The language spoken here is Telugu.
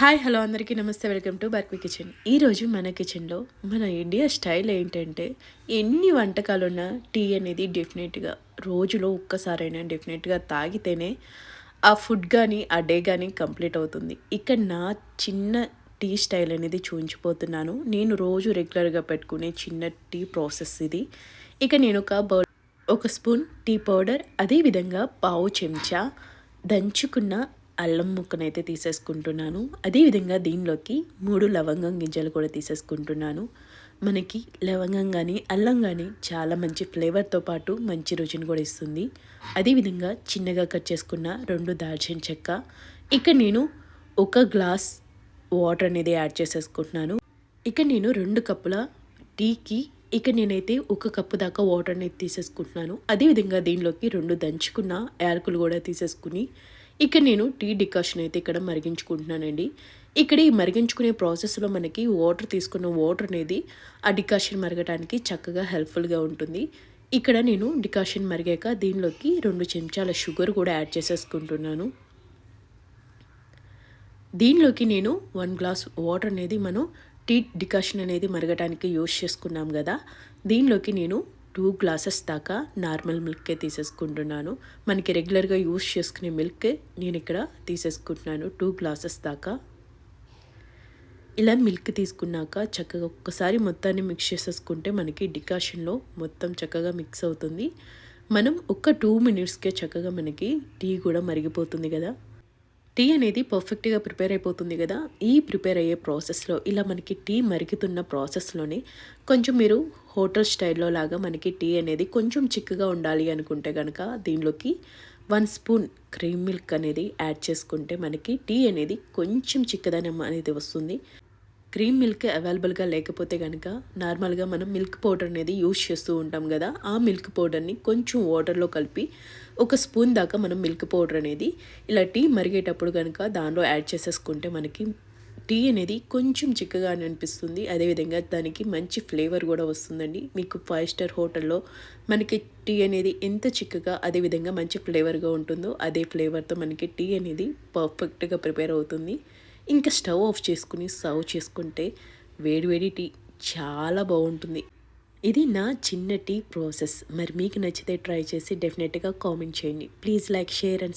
హాయ్ హలో అందరికీ నమస్తే వెల్కమ్ టు బర్క్వి కిచెన్. ఈరోజు మన కిచెన్లో మన ఇండియా స్టైల్ ఏంటంటే ఎన్ని వంటకాలున్నా టీ అనేది డెఫినెట్గా రోజులో ఒక్కసారైనా డెఫినెట్గా తాగితేనే ఆ ఫుడ్ కానీ ఆ డే కానీ కంప్లీట్ అవుతుంది. ఇక్కడ నా చిన్న టీ స్టైల్ అనేది చూపించిపోతున్నాను నేను రోజు రెగ్యులర్గా పెట్టుకునే చిన్న టీ ప్రాసెస్ ఇది. ఇక నేను ఒక బౌల్ ఒక స్పూన్ టీ పౌడర్ అదేవిధంగా పావు చెంచా దంచుకున్న అల్లం ముక్కనైతే తీసేసుకుంటున్నాను. అదేవిధంగా దీనిలోకి మూడు లవంగం గింజలు కూడా తీసేసుకుంటున్నాను. మనకి లవంగం కానీ అల్లం కానీ చాలా మంచి ఫ్లేవర్తో పాటు మంచి రుచిని కూడా ఇస్తుంది. అదేవిధంగా చిన్నగా కట్ చేసుకున్న రెండు దాల్చిన చెక్క. ఇక నేను ఒక గ్లాస్ వాటర్ అనేది యాడ్ చేసేసుకుంటున్నాను. ఇక నేను రెండు కప్పుల టీకి ఇక నేనైతే ఒక కప్పు దాకా వాటర్ అనేది తీసేసుకుంటున్నాను. అదేవిధంగా దీనిలోకి రెండు దంచుకున్న యాలకులు కూడా తీసేసుకుని ఇక నేను టీ డికాషన్ అయితే ఇక్కడ మరిగించుకుంటున్నానండి. ఇక్కడ ఈ మరిగించుకునే ప్రాసెస్లో మనకి వాటర్ తీసుకున్న వాటర్ అనేది ఆ డికాషన్ మరగటానికి చక్కగా హెల్ప్ఫుల్గా ఉంటుంది. ఇక్కడ నేను డికాషన్ మరిగాక దీనిలోకి రెండు చెంచాల షుగర్ కూడా యాడ్ చేసేసుకుంటున్నాను. దీనిలోకి నేను వన్ గ్లాస్ వాటర్ అనేది మనం టీ డికాషన్ అనేది మరగటానికి యూజ్ చేసుకున్నాం కదా. దీనిలోకి నేను టూ గ్లాసెస్ దాకా నార్మల్ మిల్కే తీసేసుకుంటున్నాను. మనకి రెగ్యులర్గా యూస్ చేసుకునే మిల్క్ నేను ఇక్కడ తీసేసుకుంటున్నాను టూ గ్లాసెస్ దాకా. ఇలా మిల్క్ తీసుకున్నాక చక్కగా ఒక్కసారి మొత్తాన్ని మిక్స్ చేసేసుకుంటే మనకి డికాషన్లో మొత్తం చక్కగా మిక్స్ అవుతుంది. మనం ఒక టూ మినిట్స్కే చక్కగా మనకి టీ కూడా మరిగిపోతుంది కదా. టీ అనేది పర్ఫెక్ట్గా ప్రిపేర్ అయిపోతుంది కదా. ఈ ప్రిపేర్ అయ్యే ప్రాసెస్లో ఇలా మనకి టీ మరుగుతున్న ప్రాసెస్లోనే కొంచెం మీరు హోటల్ స్టైల్లో లాగా మనకి టీ అనేది కొంచెం చిక్కగా ఉండాలి అనుకుంటే కనుక దీనిలోకి వన్ స్పూన్ క్రీమ్ మిల్క్ అనేది యాడ్ చేసుకుంటే మనకి టీ అనేది కొంచెం చిక్కదనం అనేది వస్తుంది. క్రీమ్ మిల్క్ అవైలబుల్గా లేకపోతే కనుక నార్మల్గా మనం మిల్క్ పౌడర్ అనేది యూజ్ చేస్తూ ఉంటాం కదా ఆ మిల్క్ పౌడర్ని కొంచెం వాటర్లో కలిపి ఒక స్పూన్ దాకా మనం మిల్క్ పౌడర్ అనేది ఇలా టీ మరిగేటప్పుడు కనుక దానిలో యాడ్ చేసేసుకుంటే మనకి టీ అనేది కొంచెం చిక్కగా అనిపిస్తుంది. అదేవిధంగా దానికి మంచి ఫ్లేవర్ కూడా వస్తుందండి. మీకు ఫైవ్ స్టార్ హోటల్లో మనకి టీ అనేది ఎంత చిక్కగా అదేవిధంగా మంచి ఫ్లేవర్గా ఉంటుందో అదే ఫ్లేవర్తో మనకి టీ అనేది పర్ఫెక్ట్గా ప్రిపేర్ అవుతుంది. ఇంకా స్టవ్ ఆఫ్ చేసుకుని సర్వ్ చేసుకుంటే వేడివేడి టీ చాలా బాగుంటుంది. ఇది నా చిన్న టీ ప్రాసెస్. మరి మీకు నచ్చితే ట్రై చేసి డెఫినెట్గా కామెంట్ చేయండి. Please like share and